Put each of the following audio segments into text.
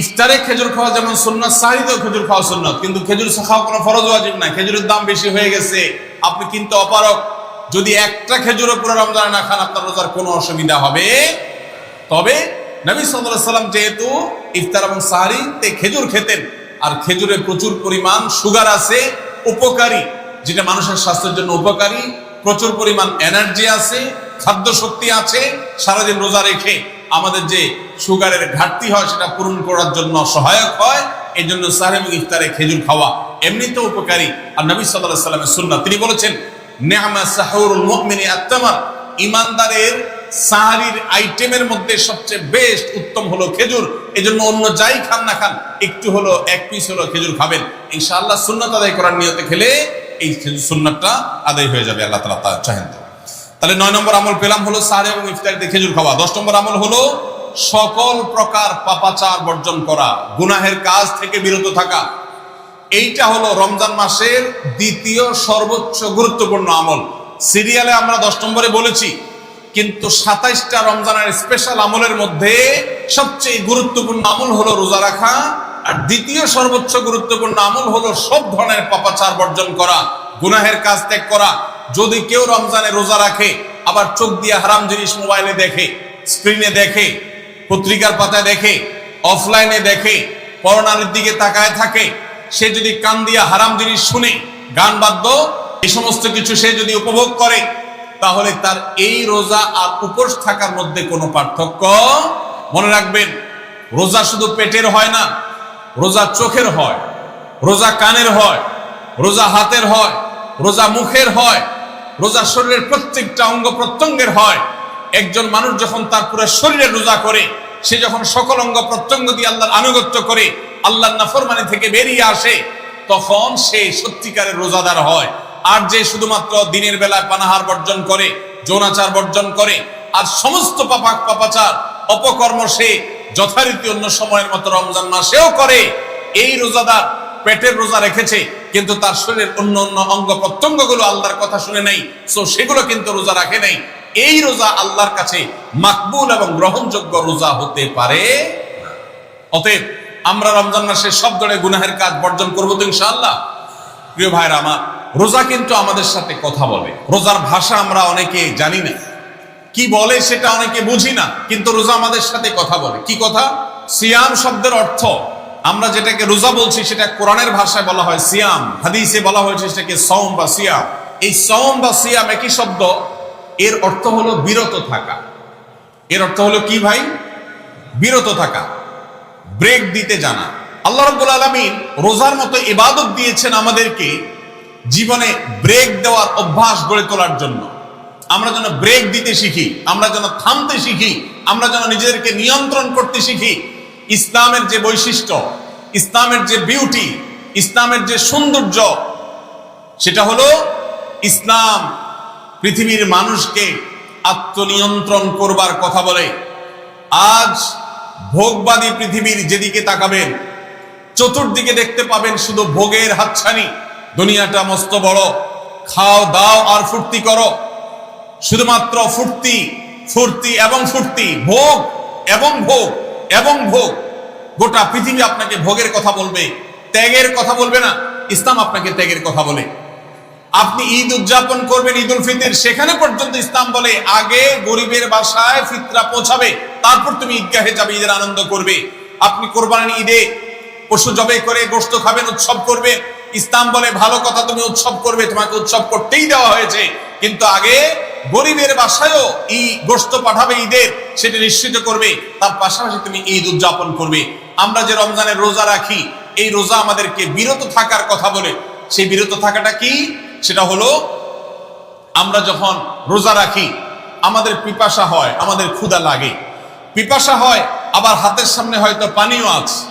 ইফতারে খেজুর খাওয়া যেমন সুন্নত সাহিতেও খেজুর খাওয়া সুন্নত। কিন্তু খেজুর খাওয়া কোনো ফরজ ওয়াজিব না খেজুরের দাম বেশি হয়ে গেছে। আপনি কিন্তু অপারক যদি একটা খেজুরও পুরো রমজানে না খান, আপনার রোজার কোনো অসুবিধা হবে। তবে নবী সাল্লাল্লাহু সাল্লাম যেহেতু ইফতার এবং সাহারিতে খেজুর খেতেন, আর খেজুরে প্রচুর পরিমাণ সুগার আছে, উপকারী, যেটা মানুষের স্বাস্থ্যের জন্য উপকারী, প্রচুর পরিমাণ এনার্জি আছে খাদ্য শক্তি আছে, সারাদিন রোজা রেখে আমাদের যে সুগারের ঘাটতি হয়, সেটা পূরণ করার জন্য সহায়ক হয়। এই জন্য সাহেব ইফতারে খেজুর খাওয়া এমনিতেও উপকারী। আর নবী সাল্লাহ সাল্লামের সুন্নাহ তিনি বলেছেন নেহামা সাহুরুল মুমিনি আত্মামার ইমানদারের সাহারির আইটেমের মধ্যে সবচেয়ে বেস্ট উত্তম হলো খেজুর। এই অন্য যাই খান না খান, একটু হলো, এক পিস হলো খেজুর খাবেন। ইনশাআল্লাহ সুন্নত আদায় করার নিয়তে খেলে এই সুন্নতটা আদায় হয়ে যাবে, আল্লাহ তালা তা চাহেন তাহলে নয় নম্বর আমল পেলাম হলো সাহারি এবং ইফতারিতে খেজুর খাওয়া। দশ নম্বর আমল হলো সকল প্রকার পাপাচার বর্জন করা, গুনাহের কাজ থেকে বিরত থাকা। এইটা হলো রমজান মাসের দ্বিতীয় সর্বোচ্চ গুরুত্বপূর্ণ আমল। সিরিয়ালে আমরা দশ নম্বরে বলেছি, কিন্তু সাতাইশটা রমজানের স্পেশাল আমলের মধ্যে সবচেয়ে গুরুত্বপূর্ণ আমল হলো রোজা রাখা, আর দ্বিতীয় সর্বোচ্চ গুরুত্বপূর্ণ আমল হলো সব ধরনের পাপাচার বর্জন করা, গুনাহের কাজ ত্যাগ করা। যদি কেউ রমজানে রোজা রাখে, আবার চোখ দিয়ে হারাম জিনিস মোবাইলে দেখে, স্ক্রিনে দেখে, পত্রিকার পাতায় দেখে, অফলাইনে দেখে, করোনার দিকে তাকায় থাকে, সে যদি কান দিয়ে হারাম জিনিস শুনে, গান বাদ্য, এই সমস্ত কিছু সে যদি উপভোগ করে, তাহলে তার এই রোজা আর উপোস থাকার মধ্যে কোনো পার্থক্য মনে রাখবেন। রোজা শুধু পেটের হয় না, রোজা চোখের হয়, রোজা কানের হয়, রোজা হাতের হয় রোজা মুখের হয়, রোজা শরীরের প্রত্যেকটা অঙ্গ প্রত্যঙ্গের হয়। একজন মানুষ যখন তার পুরো শরীরে রোজা করে, সে যখন সকল অঙ্গ প্রত্যঙ্গ দিয়ে আল্লাহর আনুগত্য করে, আল্লাহর নাফরমানি থেকে বেরিয়ে আসে, তখন সে সত্যিকারের রোজাদার হয়। আর যে শুধুমাত্র দিনের বেলায় পানাহার বর্জন করে, যৌনাচার বর্জন করে, আর সমস্ত পাপাক পাপাচার, অপকর্ম সে যথারীতি অন্য সময়ের মতো রমজান মাসেও করে, এই রোজাদার পেটের রোজা রেখেছে, কিন্তু তার শরীরের অন্য অন্য অঙ্গ প্রত্যঙ্গগুলো আল্লাহর কথা শুনে নাই। সো সেগুলো কিন্তু রোজা রাখে নাই। এই রোজা আল্লাহর কাছে মাকবুল এবং গ্রহণযোগ্য রোজা হতে পারে অতএব, আমরা রমজান মাসে সব ধরনের গুনাহের কাজ বর্জন করব তো ইনশাআল্লাহ। প্রিয় ভাইরা আমার, রোজা কিন্তু আমাদের সাথে কথা বলে। রোজার ভাষা আমরা অনেকে জানি না। কি বলে সেটা অনেকে বুঝি না, কিন্তু রোজা আমাদের সাথে কথা বলে। কি কথা? সিয়াম শব্দের অর্থ আমরা যেটাকে রোজা বলছি, সেটা কোরআনের ভাষায় বলা হয় সিয়াম, হাদিসে বলা হয়েছে সেটাকে সওম বা সিয়াম। এই সওম বা সিয়াম একই শব্দ, এর অর্থ হলো বিরত থাকা। এর অর্থ হলো কি ভাই? বিরত থাকা ব্রেক দিতে জানা। আল্লাহ রব্বুল আলমিন রোজার মতো ইবাদত দিয়েছেন আমাদেরকে জীবনে ব্রেক দেওয়ার অভ্যাস গড়ে তোলার জন্য। আমরা যেন ব্রেক দিতে শিখি, আমরা যেন থামতে শিখি, আমরা যেন নিজেদেরকে নিয়ন্ত্রণ করতে শিখি ইসলামের যে বৈশিষ্ট্য, ইসলামের যে বিউটি ইসলামের যে সৌন্দর্য, সেটা হলো ইসলাম পৃথিবীর মানুষকে আত্মনিয়ন্ত্রণ করবার কথা বলে। আজ ভোগবাদী পৃথিবীর যেদিকে তাকাবেন, চতুর্দিকে দেখতে পাবেন শুধু ভোগের হাতছানি। দুনিয়াটা মস্ত বড়। খাও, দাও আর ফুর্তি করো। শুধুমাত্র ফুর্তি ফুর্তি এবং ফুর্তি, ভোগ এবং ভোগ। এবং ভোগ, গোটা পৃথিবী আপনাকে ভোগের কথা বলবে, ত্যাগের কথা বলবে না, ইসলাম আপনাকে ত্যাগের কথা বলে। আপনি ঈদ উদযাপন করবেন ঈদ উল ফিতর সেখানে পর্যন্ত ইসলাম বলে, আগে গরিবের বাসায় ফিতরা পৌঁছাবে, তারপর তুমি ঈদগাহে যাবে, ঈদের আনন্দ করবে। আপনি কোরবানির ঈদে পশু জবে করে গোস্ত খাবেন, উৎসব করবেন ইসলাম বলে, ভালো কথা তুমি উৎসব করবে, তোমাকে উৎসব করতেই দেওয়া হয়েছে। কিন্তু আগে গরিবের বাসায়ও এই গোস্ত পাঠাবে ঈদের, সেটা নিশ্চিত করবে। তার পাশাপাশি তুমি ঈদ উদযাপন করবে। আমরা যে রমজানের রোজা রাখি, এই রোজা আমাদেরকে বিরত থাকার কথা বলে। সেই বিরত থাকাটা কি? সেটা হলো, আমরা যখন রোজা রাখি, আমাদের পিপাসা হয়, আমাদের ক্ষুধা লাগে। পিপাসা হয়, আবার হাতের সামনে হয়তো পানিও আছে।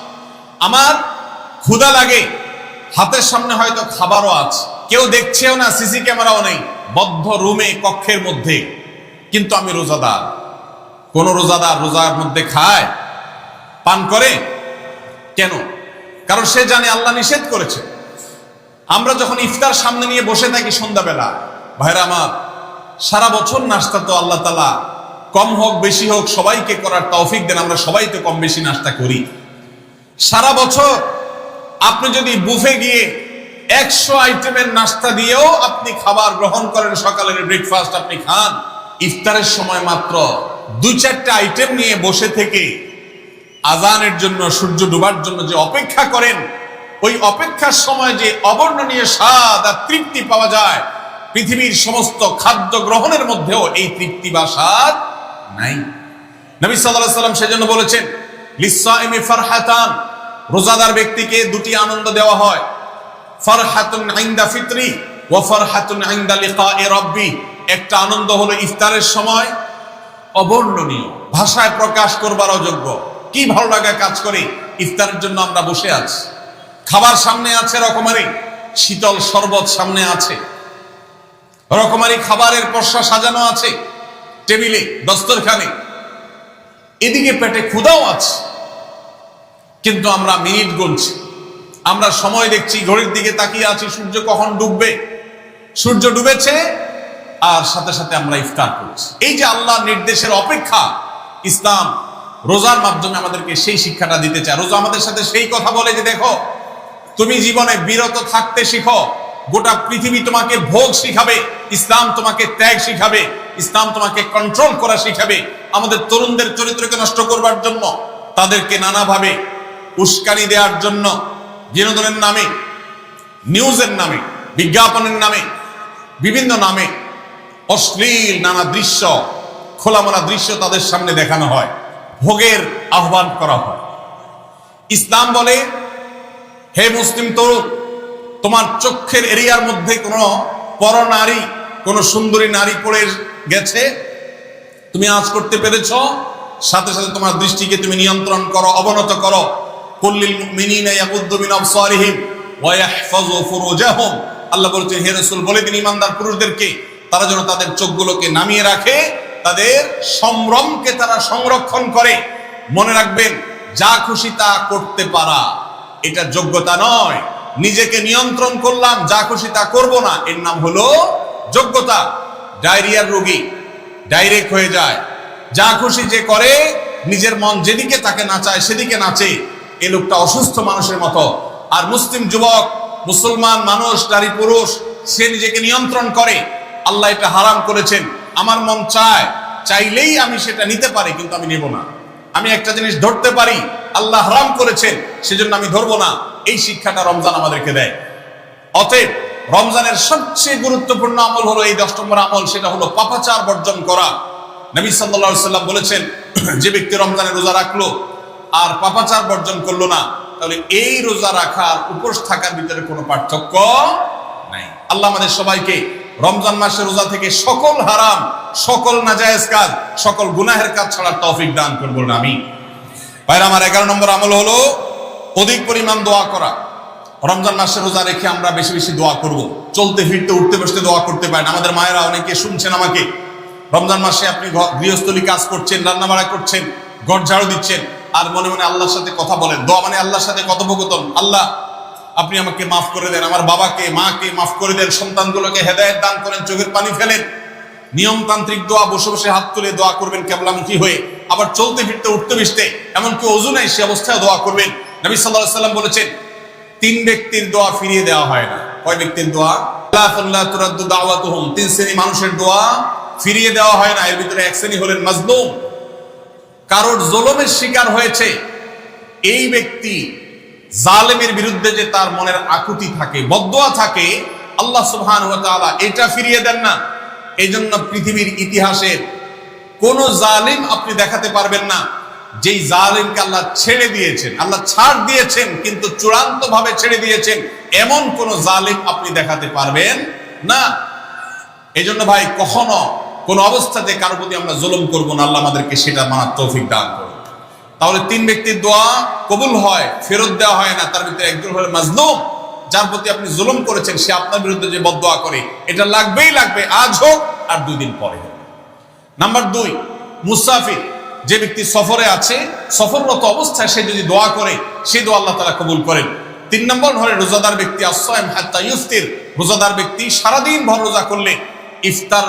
আমার ক্ষুধা লাগে, হাতের সামনে হয়তো খাবারও আছে। কেউ দেখছেও না, সিসি ক্যামেরাও নেই। বদ্ধ রুমে, কক্ষের মধ্যে। কিন্তু আমি রোজাদার। কোন রোজাদার রোজার মধ্যে খায়, পান করে? কেন? কারণ সে জানে আল্লাহ নিষেধ করেছে। আমরা যখন ইফতার সামনে নিয়ে বসে থাকি সন্ধ্যাবেলা, ভাইরা আমার, সারা বছর নাস্তা তো আল্লাহ তালা কম হোক, বেশি হোক, সবাইকে করার তৌফিক দেন, আমরা সবাই তো কম বেশি নাস্তা করি। সারা বছর আপনি যদি বুফে গিয়ে একশো আইটেমের নাস্তা দিয়েও আপনি খাবার গ্রহণ করেন, সকালের ব্রেকফাস্ট আপনি খান। ইফতারের সময় মাত্র দুই চারটা আইটেম নিয়ে বসে থেকে আজানের জন্য, সূর্য ডুবার জন্য যে অপেক্ষা করেন, ওই অপেক্ষার সময় যে অবর্ণনীয় স্বাদ আর তৃপ্তি পাওয়া যায়, পৃথিবীর সমস্ত খাদ্য গ্রহণের মধ্যেও এই তৃপ্তি বা স্বাদ নাই। নবী সাল্লাল্লাহু সাল্লাম সেজন্য বলেছেন লিসাইমি ফারহাতান রোজাদার ব্যক্তিকে দুটি আনন্দ দেওয়া হয়। ফারহাতুন ইনদা ফিতরি ওয়া ফারহাতুন ইনদা লিকাই রাব্বি। একটা আনন্দ হলো ইফতারের সময় অবর্ণনীয়, ভাষায় প্রকাশ করবার অযোগ্য। কি ভালো লাগা কাজ করে, ইফতারের জন্য আমরা বসে আছি। খাবার সামনে আছে রকমারি, শীতল শরবত সামনে আছে। রকমারি খাবারের পশা সাজানো আছে, টেবিলে, দস্তরখানে। এদিকে পেটে ক্ষুদাও আছে। কিন্তু আমরা মিনিট গুনছি। আমরা সময় দেখছি, ঘড়ির দিকে তাকিয়ে আছি, সূর্য কখন ডুববে? সূর্য ডুবেছে, আর সাথে সাথে আমরা ইফতার করছি। এই যে আল্লাহ নির্দেশের অপেক্ষা, ইসলাম রোজার মাধ্যমে আমাদেরকে সেই শিক্ষাটা দিতে চায়। রোজা আমাদের সাথে সেই কথা বলে যে, দেখো, তুমি জীবনে বিরত থাকতে শিখো, গোটা পৃথিবী তোমাকে ভোগ শিখাবে, ইসলাম তোমাকে ত্যাগ শিখাবে, ইসলাম তোমাকে কন্ট্রোল করা শিখাবে। আমাদের তরুণদের চরিত্রকে নষ্ট করবার জন্য, তাদেরকে নানাভাবে উস্কানি দেওয়ার জন্য বিনোদনের নামে, নিউজের নামে, বিজ্ঞাপনের নামে, বিভিন্ন নামে অশ্লীল নানা দৃশ্য, খোলামোলা দৃশ্য তাদের সামনে দেখানো হয়, ভোগের আহ্বান করা হয়। ইসলাম বলে, হে মুসলিম তরুণ, তোমার চোখের এরিয়ার মধ্যে কোনো পর নারী, কোন সুন্দরী নারী পড়ে গেছে? তুমি আজ করতে পেরেছ? সাথে সাথে তোমার দৃষ্টিকে তুমি নিয়ন্ত্রণ করো, অবনত করো। কুল্লিল মুমিনিনা ইয়াগুদ্দু মিন আবসারিহিম ওয়া ইয়াহফাযু ফুরুজাহুম। আল্লাহ বলছেন হে রাসূল, বলে দিন ইমানদার পুরুষদেরকে, তারা যেন তাদের চোখগুলোকে নামিয়ে রাখে, তাদের সম্ভ্রমকে তারা সংরক্ষণ করে। মনে রাখবেন, যা খুশি তা করতে পারা, এটা যোগ্যতা নয়। নিজেকে নিয়ন্ত্রণ করলাম, যা খুশি তা করব না। এর নাম হলো যোগ্যতা। ডায়রিয়ার রোগী ডাইরেক্ট হয়ে যায়। যা খুশি যে করে, নিজের মন যেদিকে তাকে নাচায় সেদিকে নাচে এ লোকটা অসুস্থ মানুষের মতো। আর মুসলিম যুবক, মুসলমান মানুষ, নারী, পুরুষ, সে নিজেকে নিয়ন্ত্রণ করে। আল্লাহ এটা হারাম করেছেন। আমার মন চায়, চাইলেই আমি সেটা নিতে পারি, কিন্তু আমি নেব না। আমি একটা জিনিস ধরতে পারি, আল্লাহ হারাম করেছেন, সেজন্য আমি ধরবো না। এই শিক্ষাটা রমজান আমাদেরকে দেয়। অতএব, রমজানের সবচেয়ে গুরুত্বপূর্ণ আমল হলো এই দশ নম্বর আমল, সেটা হলো পাপাচার বর্জন করা। নবী সাল্লাল্লাহু সাল্লাম বলেছেন, যে ব্যক্তি রমজানের রোজা রাখল আর পাপাচার বর্জন করল না, তাহলে এই রোজা রাখার উপোস থাকার ভিতরে কোনো পার্থক্য নাই। আল্লাহ আমাদের সবাইকে রমজান মাসের রোজা থেকে সকল হারাম, সকল নাজায়েজ কাজ, সকল গুনাহের কাজ ছাড়ার তৌফিক দান করব না আমি ভাইরা, আমার এগারো নম্বর আমল হলো অধিক পরিমাণ দোয়া করা। রমজান মাসের রোজা রেখে আমরা বেশি বেশি দোয়া করব। চলতে, ফিরতে, উঠতে, বসতে দোয়া করতে পারেন। আমাদের মায়েরা অনেকে শুনছেন আমাকে, রমজান মাসে আপনি গৃহস্থলী কাজ করছেন, রান্নাবাড়া করছেন, ঘর ঝাড়ু দিচ্ছেন আর মনে মনে আল্লাহর সাথে কথা বলেন। দোয়া মানে আল্লাহর সাথে কথোপকথন। আল্লাহ, আপনি আমাকে মাফ করে দেন, আমার বাবাকে, মাকে মাফ করে দেন, সন্তানগুলোকে হেদায়েত দান করেন, চোখের পানি ফেলেন। নিয়মতান্ত্রিক দোয়া, বসে বসে হাত তুলে দোয়া করবেন কেবলামুখী হয়ে। আবার চলতে ফিরতে, উঠতে বসতে এমনকি অজু নাই, সে অবস্থায় দোয়া করবেন। নবী সাল্লাহ সাল্লাম বলেছেন, তিন ব্যক্তির দোয়া ফিরিয়ে দেওয়া হয় না। কয় ব্যক্তির দোয়া? তিন শ্রেণি মানুষের দোয়া ফিরিয়ে দেওয়া হয় না। এর ভিতরে এক শ্রেণি হলেন মাজলুম। কারোর জলমের শিকার হয়েছে, এই ব্যক্তি জালেমের বিরুদ্ধে যে তার মনের আকুতি থাকে, বদোয়া থাকে, আল্লাহ সুবহান এটা ফিরিয়ে দেন না। এই জন্য পৃথিবীর ইতিহাসের কোন জালিম আপনি দেখাতে পারবেন না, যেই জালিমকে আল্লাহ ছেড়ে দিয়েছেন, আল্লাহ ছাড় দিয়েছেন, কিন্তু চূড়ান্ত ভাবে ছেড়ে দিয়েছেন, এমন কোন জালিম আপনি দেখাতে পারবেন না। এই জন্য ভাই, কখনো কোন অবস্থাতে কারও প্রতি আমরা জুলুম করব না, আল্লাহ আমাদেরকে সেটা মানার তৌফিক দান করুন। তাহলে তিন ব্যক্তির দোয়া কবুল হয়, ফেরত দেওয়া হয় না, তার ভিতরে একজন হলো মাজলুম, যার প্রতি আপনি জুলুম করেছেন, সে আপনার বিরুদ্ধে যে বদোয়া করে, এটা লাগবেই লাগবে, আজ হোক আর দুই দিন পরে হোক। নাম্বার দুই, মুসাফির, যে ব্যক্তি সফরে আছে, সফররত অবস্থায় সে যদি দোয়া করে সেই দোয়া আল্লাহ তালা কবুল করেন। তিন নম্বর ধরে রোজাদার ব্যক্তি আসাইম হাত্তা ইফতির রোজাদার ব্যক্তি সারাদিন ভর রোজা করলে ইফতার